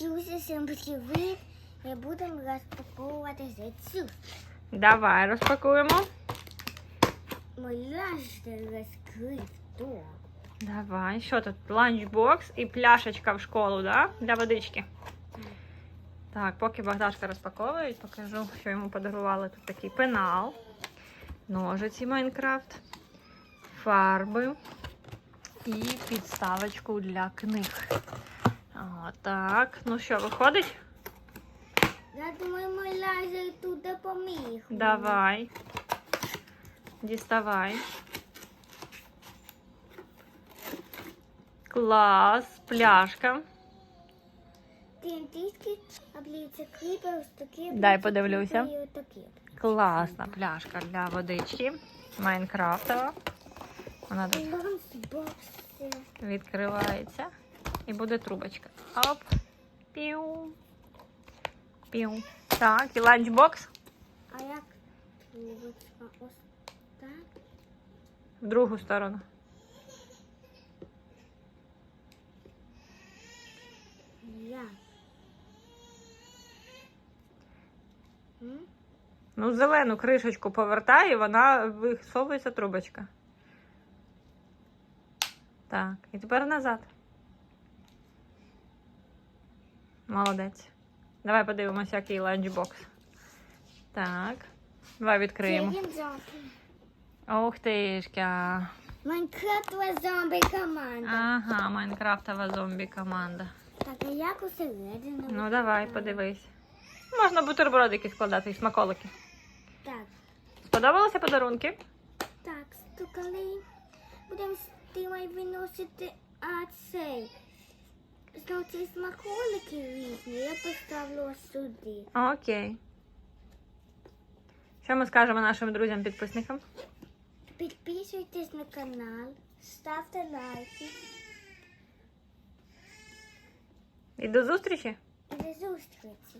Друзі, всім привіт! Ми будемо розпаковувати зайцю. Давай розпакуємо. Моляжте розкрив то. Давай, що тут? Ланчбокс і пляшечка в школу, да? Для водички. Так, поки Богдашка розпаковують, покажу, що йому подарували. Тут такий пенал, ножиці Майнкрафт, фарби і підставочку для книг. Отак. Ну що, виходить? Я думаю, моляжер тут допоміг. Давай. Діставай. Клас, пляшка. Тінтійські обліться кліпи ось такі. Дай подивлюся. Класна пляшка для водички. Майнкрафтова. Вона тут відкривається. І буде трубочка. Оп. Піу. Піу. Так, і ланчбокс А як трубочка? Ось так. в другу сторону. Як? М? Ну, зелену кришечку повертай, і вона висовується трубочка. Так, і тепер назад. Молодець. Давай подивимося, який ланчбокс. Так. Давай відкриємо. Це він зомбі. Ух тишка. Майнкрафтова зомбі команда. Ага, Майнкрафтова зомбі команда. Так, а як усередину? Ну давай, подивись. Можна бутербродики складати і смаколики. Так, Сподобалися подарунки? так, стукали. Будемо з виносити, а цей. Знову смаколики різні, я поставлю ось сюди. Окей. Що ми скажемо нашим друзям-підписникам? Підписуйтесь на канал, ставте лайки І до зустрічі! і до зустрічі.